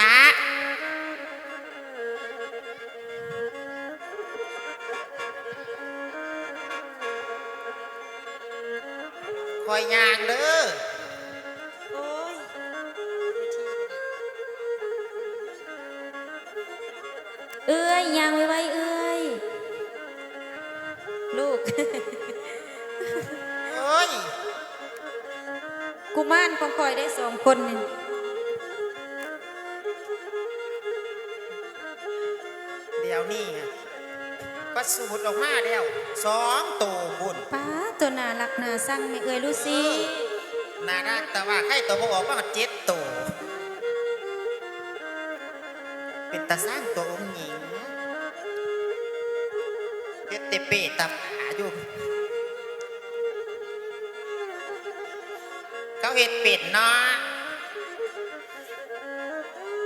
นะ นี้ก็สูดออกมาแล้วสองตัวบุญป้าตัวน่ารักน่าสั่งไม่เอ้ยลูซี่น่ารักแต่ว่าใครตัวบ่ออกมาเจ็ดตัวเป็นตาสร้างตัวองค์หญิงเฮ็ดเตเปตับหาอยู่เขาเห็ดเป็ดเนาะ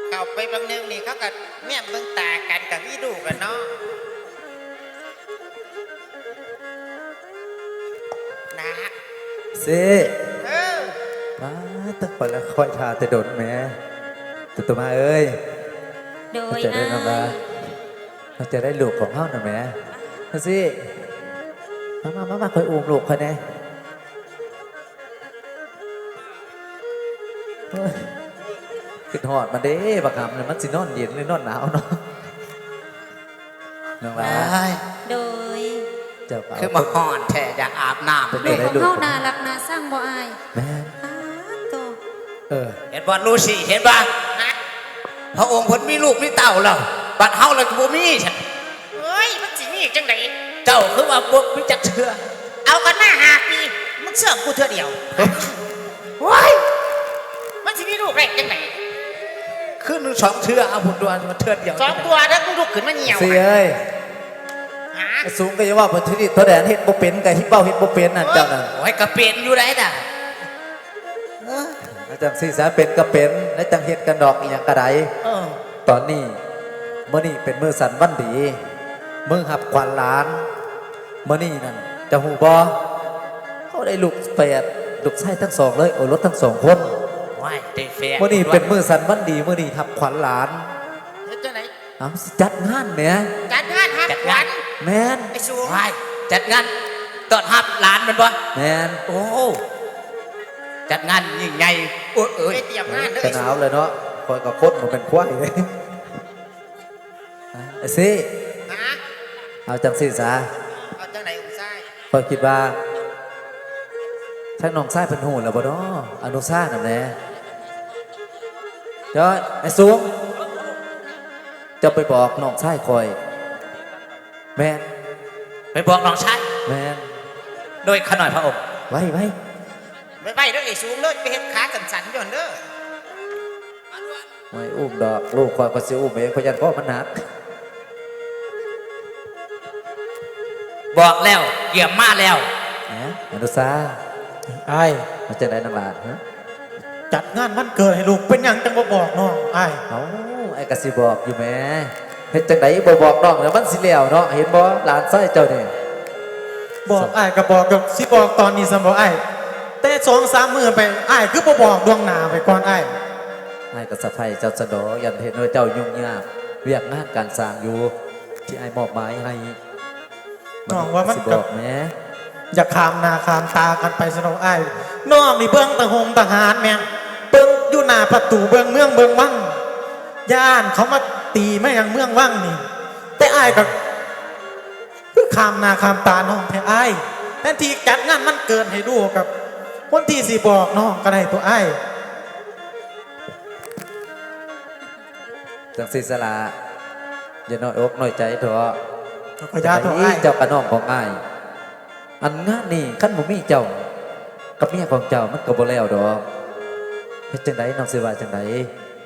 เข้าไปบางนึงนี่เขาก็ แม่มเบิ่งตากันกับวิดูกันเนาะนะเซเออมาตั้งคนละคอยทาแต่โดนแหม่ตัวตัวมาเอ้ยโดยจะได้อ้ายนำมาเราจะได้ลูกของเฮาหน่อยแหม่มาสิมามามามาคอยอุ้มลูกคอยแน่ ขึ้นหอดมาเด้บักคำเนี่ยมันสินอนเย็นหรือนอนหนาวเนาะน้องหลาโดยเจ้าเป่าคือมาห่อนแท้อยากอาบน้ำเป็นเลไงยลูกของเฮาน่ารักน่าสั่งบ่อายแม่ป้าตัวเออเห็นบ่ลูซี่เห็นบ่พระองค์เพิ่นมีลูกมีเต้าแล้วบัดเฮาเลยบ่มีฉันเฮ้ยมันสิมีจังไดเจ้าคือว่าบ่มีจักเทื่อเอากันมาหาปีมึงเสื่อมกูเธอเดียวว้ายมันสิมีลูกได้จังได คือหนึ่งสองเทื่อเอาพุ่นตัวมาเทื่อเดียวสองตัวแล้วมึงลุกขึ้นมาเหี่ยวเสียเอ้ยหาสูงก็จะว่าเพิ่นที่นี่ตัวแดนเฮ็ดบ่เป็นกับที่เป้าเฮ็ดบ่เป็นนั่นเจ้านั่นโอ้ยกระเป็นอยู่ได้น่ะแล้วจังสิสาเป็นก็เป็นแล้วจังเฮ็ดกันดอกอีหยังก็ได้เออตอนนี้มื้อนี้เป็นมื้อสันวันดีมื้อหับขวัญหลานมื้อนี้นั่นจะฮู้บ่เขาได้ลูกแฝดลูกชายทั้งสองเลยโอ้รถทั้งสองคน ว้ายได้แฟนมื้อนี้เป็นมื้อสันวันดีมื้อนี้ทับขวัญหลานเฮ็ดจังไดเอ้าสิจัดงานแหมจัดงานฮักขวัญแม่นไอ้สูงว้ายจัดงานต้อนรับหลานแมันบ่แม่นโอ้จัดงานยิ่งใหญ่โอ้ยเอ้ยไปเตรียมงานเด้อก็ไอ้หสูนาวงเลยเนาะคอยกับคนมันเป็นควายเลยไอ้สิหาเอาจังสิซะเอาจังไดอุ้มซ้ายคอยคิดว่าถ้าน้องชายเป็นหูแล้วบ่เนาะอนุชานั่นแหละ เดี๋ยวไอ้สูงจะไปบอกน้องชายคอย แม่นไปบอกน้องชายแม่นโดยขน่อยพระองค์ไว้ไว้ไปไปเด้อไอ้สูงเด้อไปเฮ็ดขาสั่นๆย่อนเด้อไว้อุ้มดอกลูกคอยก็สิอุ้มเองเพราะยันพ่อมันหนักบอกแล้วเกี่ยมมาแล้วนะอนุชาไอ้ายมันจะได้น้ำบาดฮะ จัดงานวันเกิดให้ลูกเป็นหยังจังบ่บอกน้องไอ้ายเอาไอ้กสิบอกอยู่แหม่เฮ็ดจังไดบ่บอกน้องแล้วมันสิแล้วเนาะเห็นบ่หลานไส้เจ้านี่บอกไอ้ายก็บอกกับสิบอกตอนนี้สมบอกไอ้ายแต่สองสามมือไปไอ้ายคือบ่บอกดวงหนาไปก่อนไอ้ายไอ้ก็สะไพเจ้าสะดอยันเห็นว่าเจ้ายุ่งยากเรียกงานการสร้างอยู่ ที่ไอ้มอบหมายให้น้องว่ามันสิบกัอบกแหม่อย่าขามหนาขามตากันไปสนองไอ้ายน้องนี่เบื้องตะหงทหารแม่งเบื้องอยู่ห น้าประตูเบื้องเมืองเบื้องวังย่านเขามาตีไม่ยังเมืองวังนี่ แต่ไอ้ายก็คือขามหนาขามตาน้องแท้ไอ้ายแทนที่จัดงานมันเกินให้ดูกับ คนที่สิบอกน้องก็ได้ตัวไอ้ายจังสิสละอย่าน้อยอกน้อยใจเถอะขอญาตตัวไอ้ายเจ้ากระน้องของอ้ายอันงานนี่คันบ่มีเจ้า กับเมียของเจ้ามันก็บ่แล้วดอก เฮ็ดจังไดน้องสิว่าจังได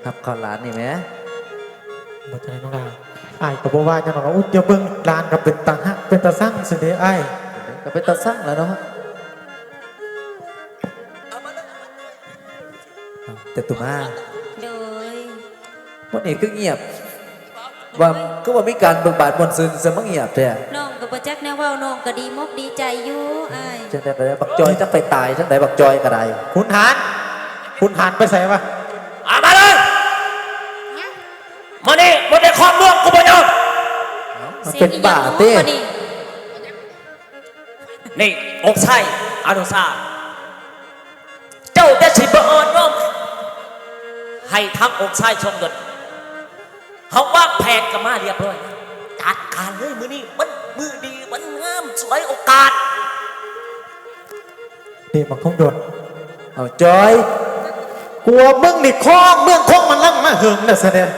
รับข้าวหลานนี่แหมบ่ใจน้องดาวไอ้ายก็บอกว่าจะบอกว่าอุ้ยเดี๋ยวเบิ่งลานกับเป็นตาฮะเป็นตาสั่งสิเด้ไอ้ายก็เป็นตาสร้างแล้วเนาะเอาแต่ตุมาโดยวันนี้คือเงียบว่าก็ว่ามีการเบิกบานบนซึนเสมอเงียบแท้น้องกับประจักแนวเว้าน้องก็ดีมกดีใจอยู่อ้ายจังได้ไปได้บักจอยจะไปตายจังไดบักจอยก็ได้คุณหาน คุณหันไปใส่ปะอามาเลยมานี่มันได้ความร่วมกูบยอมมัเป็นบ้าเต้นี่อกไส้อนุสาเจ้าได้ชิบอ่อนร่วมให้ทั้งอกไส้ชมดดเขาว่าแผนกับมาเรียบร้อยจัดการเลยมือนี่มันมือดีมันงามสวยโอกาสเด็กบันคงดดเอาจอย กลัวมึงนี่คล้องเมืองคล้องมันลั่งมาเหิงนะแสดง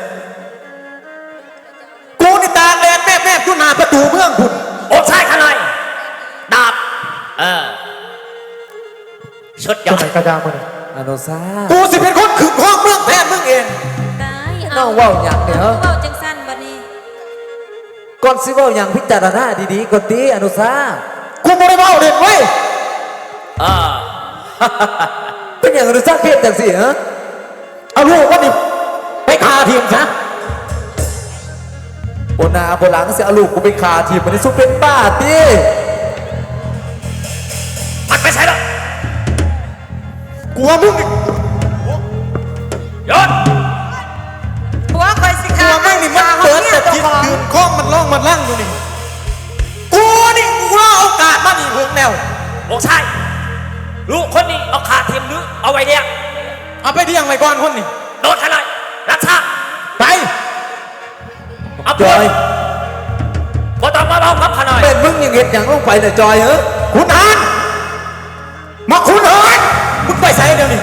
กูนี่ตาแดงแม่แม่อยู่หน้าประตูเมืองพุ่นองค์ชายขนายดาบเออชุดยจะอดไหนกระดามันอนุสากูสิเป็นคนขึ้นคล้องเมืองแทนมึงเองได้น้องเว้าหยังเนี่ยเว้าจังสั้นบัดนี้ก่อนสิเว้าหยังพิจารณาดีๆก่อนติอนุสากูไม่ได้เมาเด่นเว้ยเออ เป็นอย่างไรสักเครียดจังสิฮะเอาลูกก็ดิไปคาทีมซะโอนาโบหลังเสียลูกกูไปคาทีมมันนี่สู้เป็นบ้าตีมันไม่ใช่หรอกกลัวมึง เทียมหรือเอาไว้เนี่ยเอาไปเลี้ยงไว้ก่อนคนนี่โดนขนายรักษาไปเอาจตัวอยบ่ต้องมาเบาครับขนายเป็นมึงยังเห็นหยังลงไปเนี่ยจอยเหรอคุณอานมาคุณเอ๋ยมึงไปใส่เดี๋ยวนี้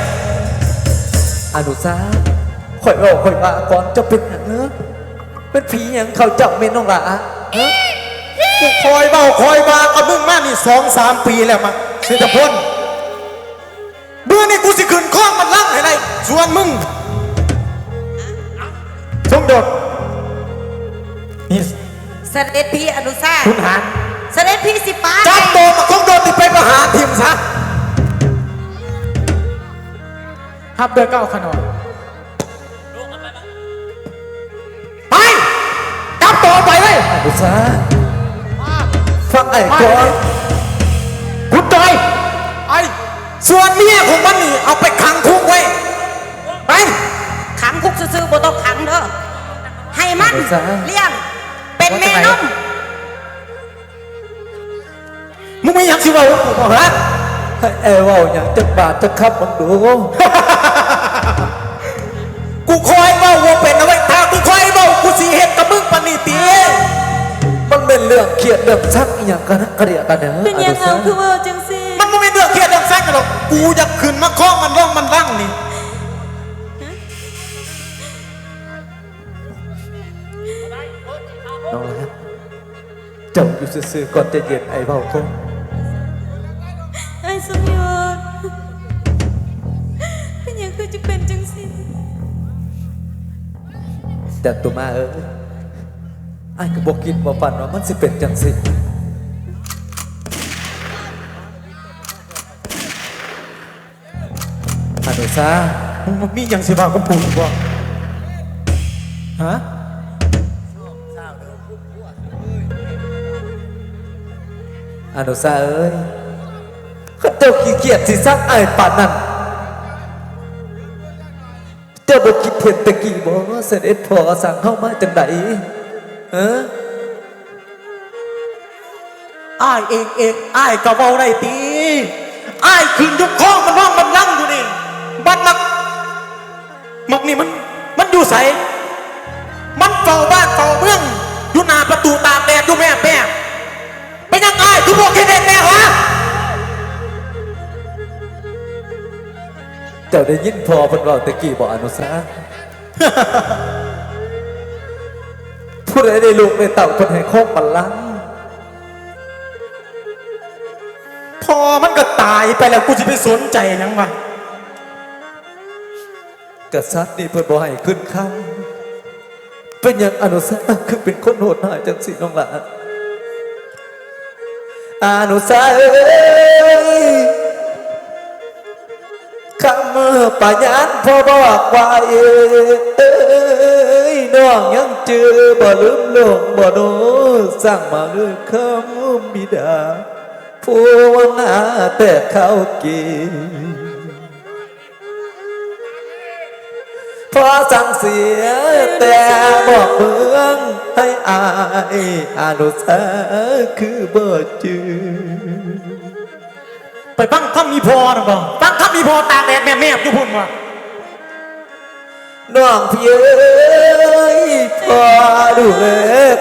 อนุสาข่อยเว้าข่อยว่าก่อนจะเป็นหยังเนอะเป็นผีหยังเขาจับเมนน้องหละฮะกูคอยเบาคอยบากับมึงมานี่สองสามปีแล้วมาเศรษฐพลเมื่อนี่กูสิขึ้นข้องมันลั่งให้ได้ส่วนมึงทงโดดนี่เสด็จพี่อนุสาคุณหารเสด็จพี่สิป้าจับโตมาทงโดดนี่ไปประหารทีมซะฮับเดือเก้าขนอนไปจับโตไปเลยอนุสาฟังไอ้ก่อน ส่วนเมียของมันนี่เอาไปขังคุกไว้ ไป ขังคุกซื่อๆบ่ต้องขังเด้อให้มันอนุสาเลี้ยงเป็นแม่นมมึงไม่อยากสิเว่ากูบอกฮะให้แอร์เว่าอย่างจะบาดจะขับมึงดู กูคอยเบ้าว่าเป็นเอาไว้ถ้ากูคอยเบ้ากูสีเห็ดกับมึงปานนีตีมันเป็นเรื่องเครียดเรื่องชักอหย่างกันนะกระเดียกันเนอะเป็นหยังเอาคือเว้าจังซี่ กกันหรอกกูอยากขึ้นมาคล้องมันร่องมันร่างนี่น้องรักเจ้าอยู่ซื่อๆก่อนจะเย็นไอ้เบาคงไอ้สมยศเป็นหยังคือจะเป็นจังซี่แต่ตัวมาเออไอ้ก็บอกกินบ่ปันว่ามันสิเป็นจังสิ อนุสามึงมีอย่างสิบ่ากับกูบ่ฮะอนุสาเอ้ยข้าเจ้าขี้เกียจสิซักไอ้ป่านนั้นเจ้าบอกคิดเห็นตะกี้บอกว่เสด็จพ่อสั่งเข้ามาจังไหนเอออ้ายเองเองอ้ายก็เว้าได้ตีอ้ายขึ้นยกคล้องมันร่องมันร่าง นี่มันมันอยู่ใสมันเฝ้าบ้านเฝ้าเมืองอยู่หน้าประตูตากแดดอยู่แม่แม่ไปยังไงคือพวกที่เด็กแม่ฮะเจ้าได้ยินพอเพิ่นเว่าตะกี้บอกอนุสาผู้ใดได้ลูกในเต่าเพิ่นให้โคกบัลลังก์พอมันก็ตายไปแล้วกูจะไปสนใจหยังวะ กษัตริย์นี่เพิ่นบ่ให้ขึ้นข้างเป็นอย่างอนุสาคือเป็นคนโหดหายจังสิน้องหลานอนุสาเอ้ยคำเมื่อปัญญาพ่อบอกว่าเอ้ยน้องยังเจอบ่ลืมลงบ่โนสร้างมาด้วยคำบิดาผู้หาแต่เขากิน พอสั่งเสียแต่บอกเมืองให้อายอานุสาคือบ่จือไปบังคับมีพอนะบ่บังคับมีพอตากแดดแม่แม่อยู่พุ่นว่ะน้องพี่เอ้ยพอดูแล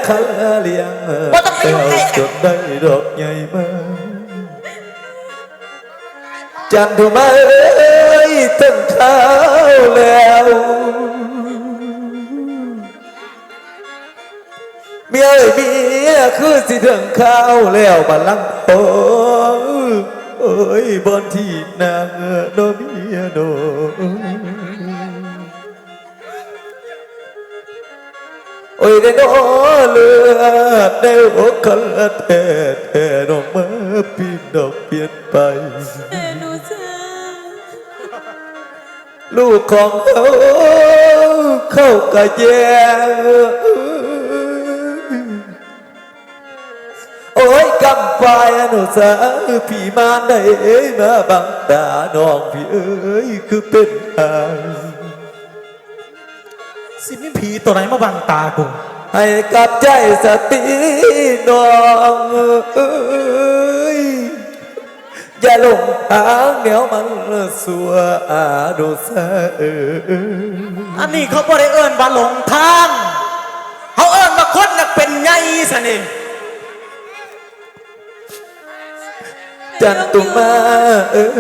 คันเลี้ยงบ่ต้องไปยุ่งใกล้จนได้ดอกใหญ่มาจันทุมาเอ้ย ตั้งข้าแล้ว เมียเมียคือสิถึงข้าวแล้วบัลลังก์โตเอ้ยบนที่นางโนเมียโนโอ้ยได้โนเลือดได้โอ้คันละแท้แท้น้องมาปีนดอกเปลี่ยนไป ลูกของเขาเข้ากะแยโอ้ยกำปายอนุสาพี่มานได้มาบังตาน้องพี่เอ้ยคือเป็นอายสิมีผีตัวไหนมาบังตากูให้กับใจสติน้องเอ้ย อย่าหลงทางเดี๋ยวมันสัวอาดูสาเอ้ยอันนี้เขาบ่ได้เอิ้นว่าหลงทางเขาเอิ้นว่าคนน่ะเป็นไงซะนี่จันตุมาเอ้ย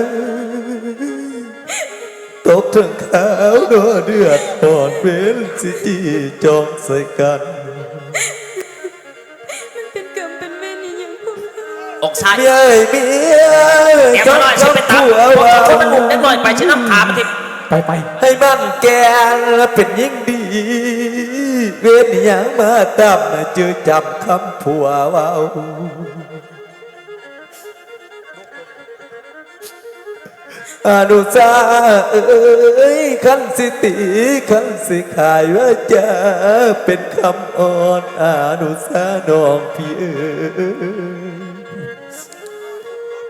ตกถึงขาวโดเดือดอ่อนเป็นสิจีจองใส่กันเป็น อกชายเมียเอ้ยเมียเดี๋ยวมาหน่อยฉันไปตามผัวว่าคนมันบุกได้หน่อยไปฉันน้ำขามาทีไปไปให้มันแกนเป็นยิ่งดี เวียนหยังมาตามเจอจำคำผัวเว่าอนุสาเอ้ยขันสิตีขันสิขายว่าจะเป็นคำอ่อนอนุสาน้องพี่เอ้ย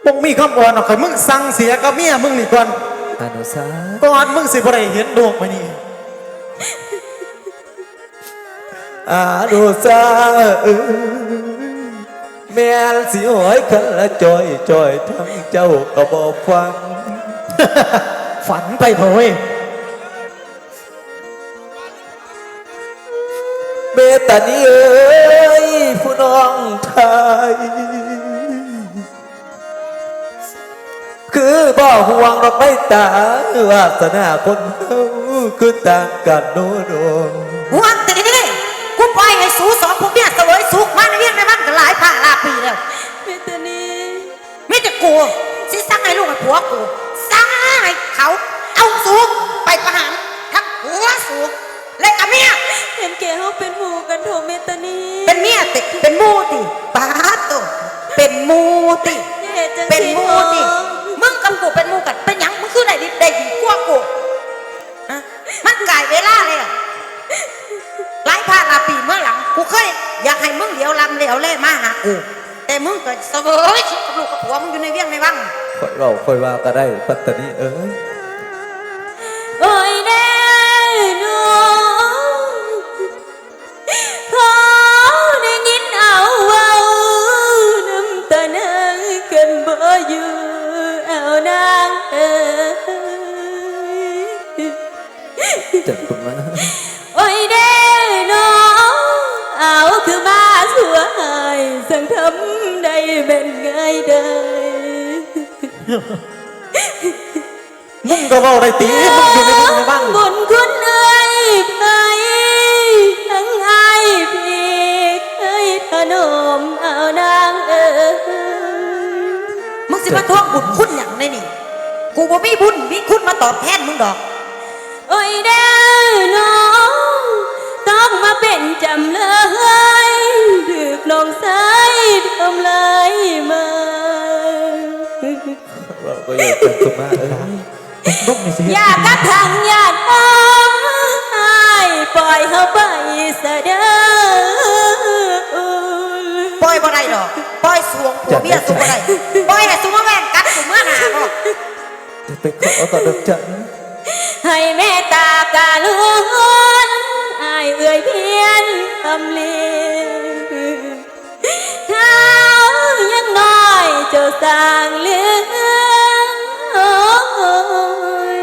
บ่มีคำอ่อนหรอกใครมึงสั่งเสียกับเมียมึงนี่ก่อนอนุสาก่อนมึงสิบ่ได้เห็นดวงไปนี่อานุสาเอ้ยแม่นสิหอยคันละจอยจอยทั้งเจ้าก็บอกฟัง ฝันไปเผยเมตตานี้เอ้ยผู้น้องไทย คือบ่ห่วงดอกไม่ตาวาสนาคนเฮาคือต่างกันโนโนหัวตีกูปล่อยให้สูสองพวกเมียเสวยสุขมาในเวียงในบ้านกันหลายผ่าหลายปีแล้วเมตตานีไม่แต่กูสิสั่งให้ลูกให้ผัวกูสั่งให้เขาเอาสูงไปประหารทั้งหัวสูงและกับเมียเห็นแก่เฮาเป็นหมู่กันโถเมตตานีเป็นเมียติเป็นหมูติป้าดโตเป็นหมูติอย่าเฮ็ดจังเป็นซี่หมูน้องติมึง กับกูเป็นมูกัน เป็นหยังมึงคือได้ดีได้ดีกว่ากูฮะมันกลายเวลาเลยอะหลายพาลาปีเมื่อหลัง กูเคยอยากให้มึงเหลียวลำเหลียวแล่มาหากูแต่มึงก็เสวยชีวิตกับลูกกับผัวมึงอยู่ในเวียงในวังค่อยเราค่อยว่าก็ได้ปัตตานีเอ้ยโอ้ยแน่นองขอได้ยินเอาเว้าน้ำตานังกันบ่อยู่ เอานางเอ้ยจัดตุมาโอ้ยเด้น้องเอาคือมาสัวหายสังทำได้เป็นไง ได้มึงก็เว้าได้ตีมึงอยู่ในมึงในบ้างบุญคุณเอ้ยไปทั้งไอ้ายพี่เคยถนอมเอานางเอ้ยมึงสิมาทวงบุญคุณอย่างไรนี่ กูบ่มีบุญมีคุณมาตอบแทนมึงดอก โอ้ยเด้อน้อง ต้องมาเป็นจำเลยดึกน้องสายทำลายมาเราก็อยากจัดตุมาเอ้ยมึงนี่สิเฮ็ดอยากกระทังอยากอ้อมให้ปล่อยเขาไปเสด็จปล่ อยบ่ได้ดอกปล่อยสวงผัวเมียสูงบ่ได้ปล่อยให้สูงมาแว่งกัดกูเมื่อหนาบ่จะไปขอต่อดอกจันให้แม่ตากาล้วนอายเอ่ยเพียนคำเลีเท้ายังน้อยเจ้าสร้างเรื่องโอ้ย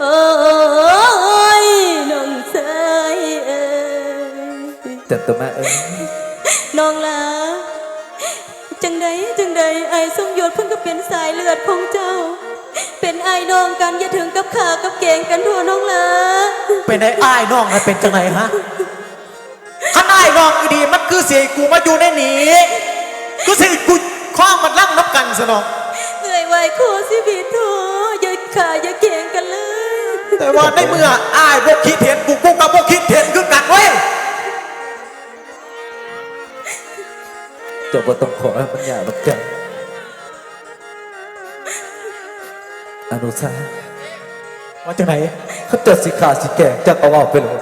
โอ้ยน้องเสยเอ้ยจันตัวแม่เอ้ย น้องลาจังใดจังใดไอ้สมยศเพิ่งก็เป็นสายเลือดของเจ้า เป็นไอ้น้องกันอย่าถึงกับขากับเกงกันทั่วน้องลาเป็นไอ้อ้ายน้องนะเป็นจังไหนฮะขันอ้ายน้องอีดีมันคือเสียกูมาอยู่ในนี้กูเสียกูคว้างมันลั่งนับกันสนองเหนื่อยไหวโคสิบีโทอย่าขาอย่าเกงกันเลย แต่ว่าในเมื่ออ้ายพวกคิดเห็นกูกูกับพวกคิดเห็นคือกันเว้ย เจ้าบ่ต้องขอมันหย่าหรอกจ้ะอนุชาว่าจังไหนเขาเจดสิขาสิแก่จักเอาเอาไปเลย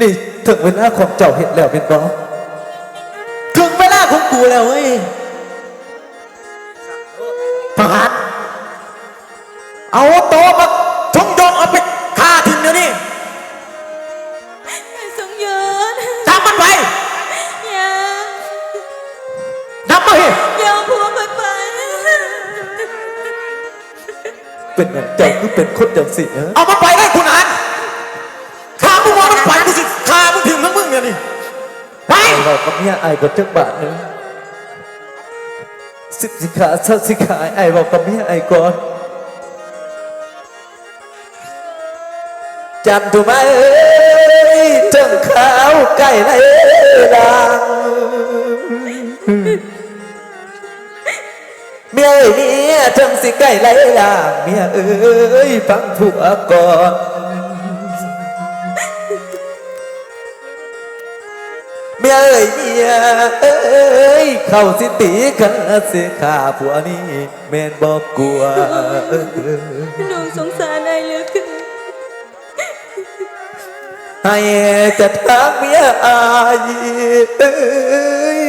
นี่ถึงเวลาของเจ้าเห็นแล้วเป็นบ่ถึงเวลาของกูแล้วเว้ย เป็นอย่างเจ้าคือเป็นคนจังสิเอ้ยเอามันไปได้คุณอานข้ามึงว่ามันไปกูสิฆ่ามึงทิ้งทั้งมึงเนี่ยนี่ไปเรากับเมียไอ้บนจักบาทหนึงสิบสิขาเช้าสิขาไอ้บอกกับเมียไอ้ก่อนจันทุมาเอ้ยจังขาวไก่ไรลาง มียเอ้ยเมียจังสิไก่ไรลางเมียเอ้ยฟังผัวก่อนเมียเอ้ยเมียเอ้ยเข้าสิตีกันสิข้าผัวนี่แม่นบอกกลัวน้องสงสารไอ้เหลือเกินให้จะทางเมียอายเอ้ย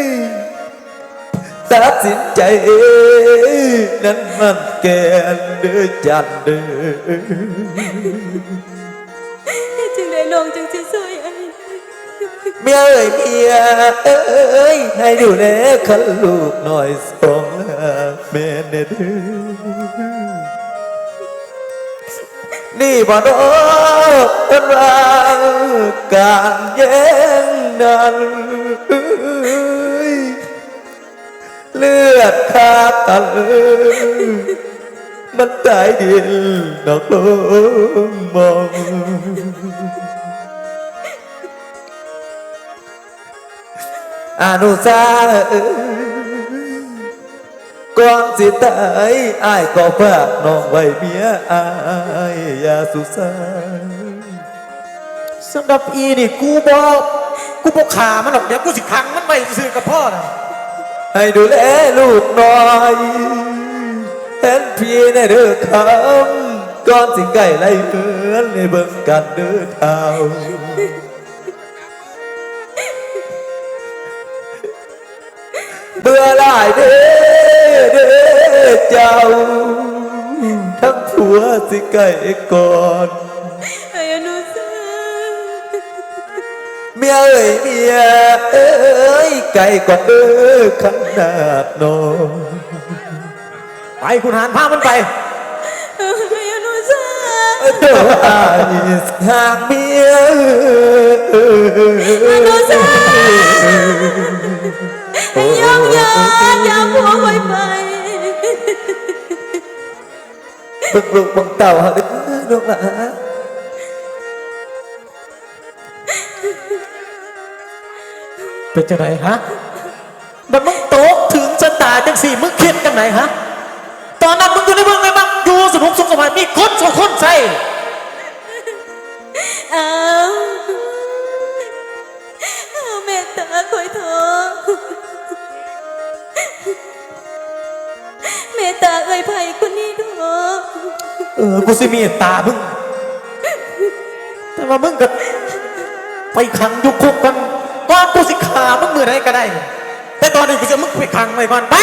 ตัดสินใจนั้นมันแกนเดือจันเดือจึงได้น้องจึงสิซอยไอ้เมียเอ้ยเมียเอ้ยให้ดูแลคันลูกหน่อยสองแม่เด้อนี่บ่นอเป็นว่าการแย่งนั้น เลือดขาดตันมันตายดินนอกลมมองอนุสาเอ้ก่อนสิตายอายก็ฝากน้องไว้เมียอายอย่าสุสานสำหรับอีนี่กูบอกกูบอกขามันหรอกเดี๋ยวกูสิขังมันไปซื้อกับพ่อนะ ให้ดูแลลูกหน่อยเห็นพี่ในเด้อคำก่อนสิใกล้ไล่เหือนในเบิ่งกันเด้อเท้าเบื่อหลายเด้อเด้อเจ้า ทั้งผัวสิไก่ก่อน เมียเอ้ยเมียเอ้ยไก่ก่อนเด้อขนาดนอนไปคุณหานพามันไปไอ้อนุสาเด้ออายหางเมียอนุสาอยองยอนอย่าผัวไปไปบึกลูกบังเต่าหาเด้อลูกหลาน เป็นจังไหนฮะบัดมึงโตกถึงชะตาจังสี่มึงคิดกันไหนฮะ ตอนนั้นมึงอยู่ในเมืองไหนบ้างอยู่สนุกสุขสบายมีคนสองคนใส่เอาเอาเมตตาคอยโทษเมตตาเอ่ยไผ่คนนี้เถอะเออ กูสิมีตามึง แต่ว่ามึงก็ไปขังอยุคุกกัน ว่ากูสิขามึงมือไหนก็ได้ แต่ตอนนี้กูจะมึงไปขังไว้ก่อนไป